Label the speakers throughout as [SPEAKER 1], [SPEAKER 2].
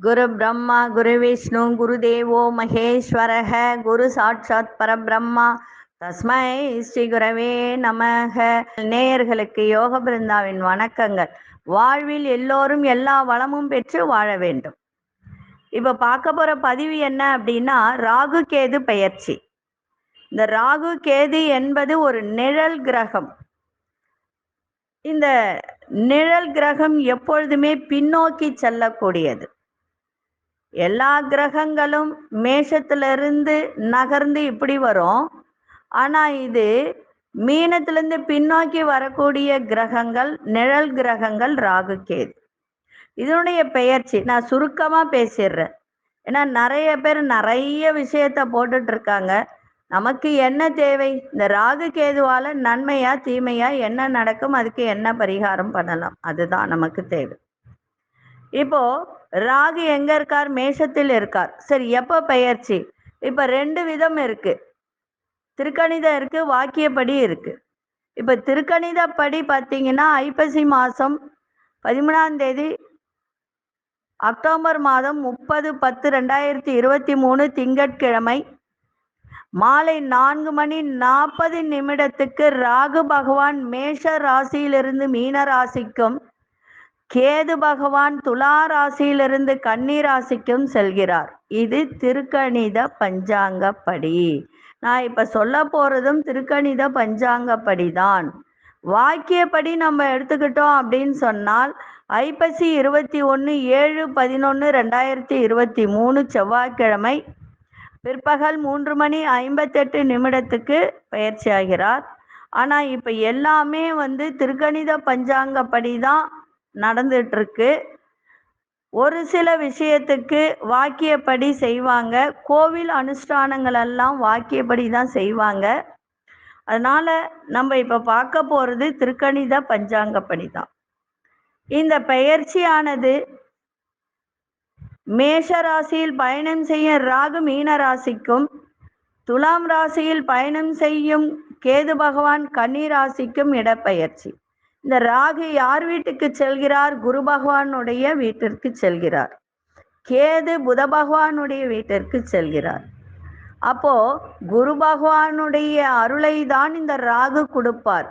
[SPEAKER 1] குரு பிரம்மா குரு விஷ்ணு குரு தேவோ மகேஸ்வரக குரு சாட்சாத் பரபிரம்மா தஸ்மை ஸ்ரீ குரவே நமக. நேயர்களுக்கு யோக பிருந்தாவின் வணக்கங்கள். வாழ்வில் எல்லோரும் எல்லா வளமும் பெற்று வாழ வேண்டும். இப்ப பார்க்க போற பதிவு என்ன அப்படின்னா ராகு கேது பயிற்சி இந்த ராகு கேது என்பது ஒரு நிழல் கிரகம். இந்த நிழல் கிரகம் எப்பொழுதுமே பின்னோக்கி செல்லக்கூடியது. எல்லா கிரகங்களும் மேஷத்திலிருந்து நகர்ந்து இப்படி வரும். ஆனா இது மீனத்திலிருந்து பின்னோக்கி வரக்கூடிய கிரகங்கள் நிழல் கிரகங்கள் ராகு கேது இதனுடைய பெயர்ச்சி நான் சுருக்கமாக பேசிடுறேன். ஏன்னா நிறைய பேர் நிறைய விஷயத்த போட்டுட்ருக்காங்க இருக்காங்க. நமக்கு என்ன தேவை? இந்த ராகு கேதுவால நன்மையா தீமையா என்ன நடக்கும்? அதுக்கு என்ன பரிகாரம் பண்ணலாம்? அதுதான் நமக்கு தேவை. இப்போ ராகு எங்க இருக்கார்? மேஷத்தில் இருக்கார். சரி எப்ப பெயர்ச்சி? இப்ப ரெண்டு விதம் இருக்கு. திருக்கணிதம் இருக்கு வாக்கியப்படி இருக்கு. இப்ப திருக்கணிதப்படி பார்த்தீங்கன்னா ஐப்பசி மாசம் பதிமூணாம் தேதி அக்டோபர் மாதம் முப்பது பத்து ரெண்டாயிரத்தி இருபத்தி மூணு திங்கட்கிழமை மாலை நான்கு மணி நாற்பது நிமிடத்துக்கு ராகு பகவான் மேஷ ராசியிலிருந்து மீன ராசிக்கும் கேது பகவான் துலா ராசியிலிருந்து கன்னி ராசிக்கும் செல்கிறார். இது திருக்கணித பஞ்சாங்கப்படி. நான் இப்ப சொல்ல போறதும் திருக்கணித பஞ்சாங்கப்படி தான் வாக்கியப்படி நம்ம எடுத்துக்கிட்டோம் அப்படின்னு சொன்னால் ஐப்பசி இருபத்தி ஒன்று ஏழு பதினொன்று ரெண்டாயிரத்தி இருபத்தி மூணு செவ்வாய்க்கிழமை பிற்பகல் மூன்று மணி ஐம்பத்தெட்டு நிமிடத்துக்கு பயிற்சி ஆகிறார் ஆனால் இப்போ எல்லாமே வந்து திருக்கணித பஞ்சாங்கப்படி தான் நடந்துட்டுருக்கு ஒரு சில விஷயத்துக்கு வாக்கியப்படி செய்வாங்க. கோவில் அனுஷ்டானங்கள் எல்லாம் வாக்கியப்படி தான் செய்வாங்க. அதனால் நம்ம இப்போ பார்க்க போகிறது திருக்கணித பஞ்சாங்கப்படி தான் இந்த பயிற்சியானது மேஷ ராசியில் பயணம் செய்யும் ராகு மீன ராசிக்கும் துலாம் ராசியில் பயணம் செய்யும் கேது பகவான் கன்னி ராசிக்கும் இடப்பெயர்ச்சி. இந்த ராகு யார் வீட்டுக்கு செல்கிறார்? குரு பகவானுடைய வீட்டிற்கு செல்கிறார். கேது புத பகவானுடைய வீட்டிற்கு செல்கிறார். அப்போ குரு பகவானுடைய அருளை தான் இந்த ராகு கொடுப்பார்.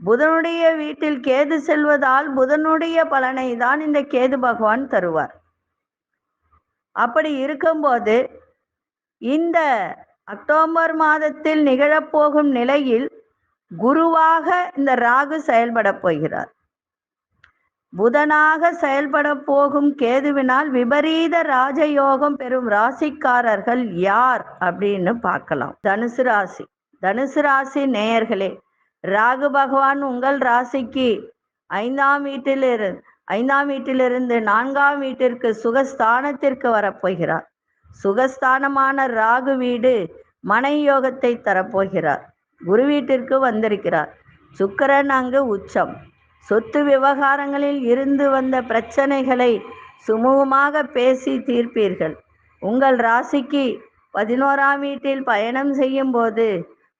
[SPEAKER 1] புதனுடைய வீட்டில் கேது செல்வதால் புதனுடைய பலனை தான் இந்த கேது பகவான் தருவார். அப்படி இருக்கும்போது இந்த அக்டோபர் மாதத்தில் நிகழப்போகும் நிலையில் குருவாக இந்த ராகு செயல்பட போகிறார். புதனாக செயல்பட போகும் கேதுவினால் விபரீத ராஜயோகம் பெறும் ராசிக்காரர்கள் யார் அப்படின்னு பார்க்கலாம். தனுசு ராசி. தனுசு ராசி நேயர்களே ராகு பகவான் உங்கள் ராசிக்கு ஐந்தாம் வீட்டிலிருந்து ஐந்தாம் வீட்டிலிருந்து நான்காம் வீட்டிற்கு சுகஸ்தானத்திற்கு வரப்போகிறார். சுகஸ்தானமான ராகு வீடு மனையோகத்தை தரப்போகிறார். குரு வீட்டிற்கு வந்திருக்கிறார். சுக்கரன் அங்கு உச்சம். சொத்து விவகாரங்களில் இருந்து வந்த பிரச்சனைகளை சுமூகமாக பேசி தீர்ப்பீர்கள். உங்கள் ராசிக்கு பதினோராம் வீட்டில் பயணம் செய்யும் போது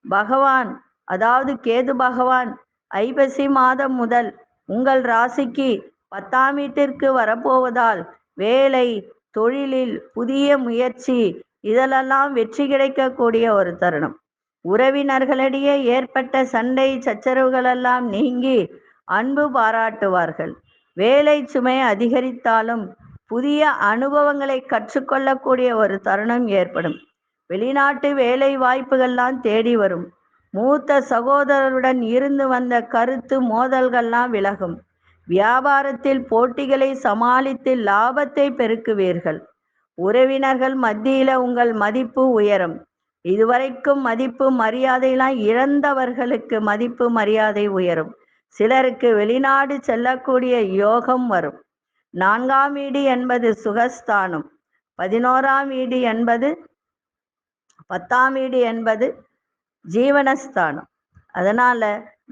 [SPEAKER 1] பகவான் அதாவது கேது பகவான் ஐப்பசி மாதம் முதல் உங்கள் ராசிக்கு பத்தாம் வீட்டிற்கு வரப்போவதால் வேலை தொழிலில் புதிய முயற்சி இதிலெல்லாம் வெற்றி கிடைக்கக்கூடிய ஒரு தருணம். உறவினர்களிடையே ஏற்பட்ட சண்டை சச்சரவுகளெல்லாம் நீங்கி அன்பு பாராட்டுவார்கள். வேலை சுமை அதிகரித்தாலும் புதிய அனுபவங்களை கற்றுக்கொள்ளக்கூடிய ஒரு தருணம் ஏற்படும். வெளிநாட்டு வேலை வாய்ப்புகள்லாம் தேடி வரும். மூத்த சகோதரருடன் இருந்து வந்த கருத்து மோதல்கள்லாம் விலகும். வியாபாரத்தில் போட்டிகளை சமாளித்து லாபத்தை பெருக்குவீர்கள். உறவினர்கள் மத்தியில உங்கள் மதிப்பு உயரும். இதுவரைக்கும் மதிப்பு மரியாதையெல்லாம் இழந்தவர்களுக்கு மதிப்பு மரியாதை உயரும். சிலருக்கு வெளிநாடு செல்லக்கூடிய யோகம் வரும். நான்காம் வீடு என்பது சுகஸ்தானம். பதினோராம் வீடு என்பது பத்தாம் வீடு என்பது ஜீவனஸ்தானம். அதனால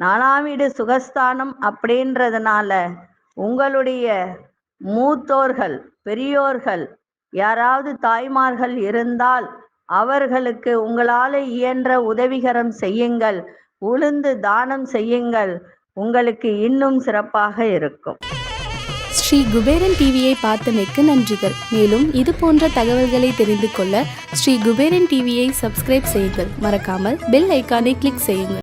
[SPEAKER 1] நாலாம் வீடு சுகஸ்தானம் அப்படின்றதுனால உங்களுடைய மூத்தோர்கள் பெரியோர்கள் யாராவது தாய்மார்கள் இருந்தால் அவர்களுக்கு உங்களால் இயன்ற உதவிகரம் செய்யுங்கள். உளுந்து தானம் செய்யுங்கள். உங்களுக்கு இன்னும் சிறப்பாக இருக்கும்.
[SPEAKER 2] ஸ்ரீ குபேரன் டிவியை பார்த்தமைக்கு நன்றிகள். மேலும் இது போன்ற தகவல்களை தெரிந்து கொள்ள ஸ்ரீ குபேரன் டிவியை சப்ஸ்கிரைப் செய்யுங்கள். மறக்காமல் பெல் ஐக்கானை கிளிக் செய்யுங்கள்.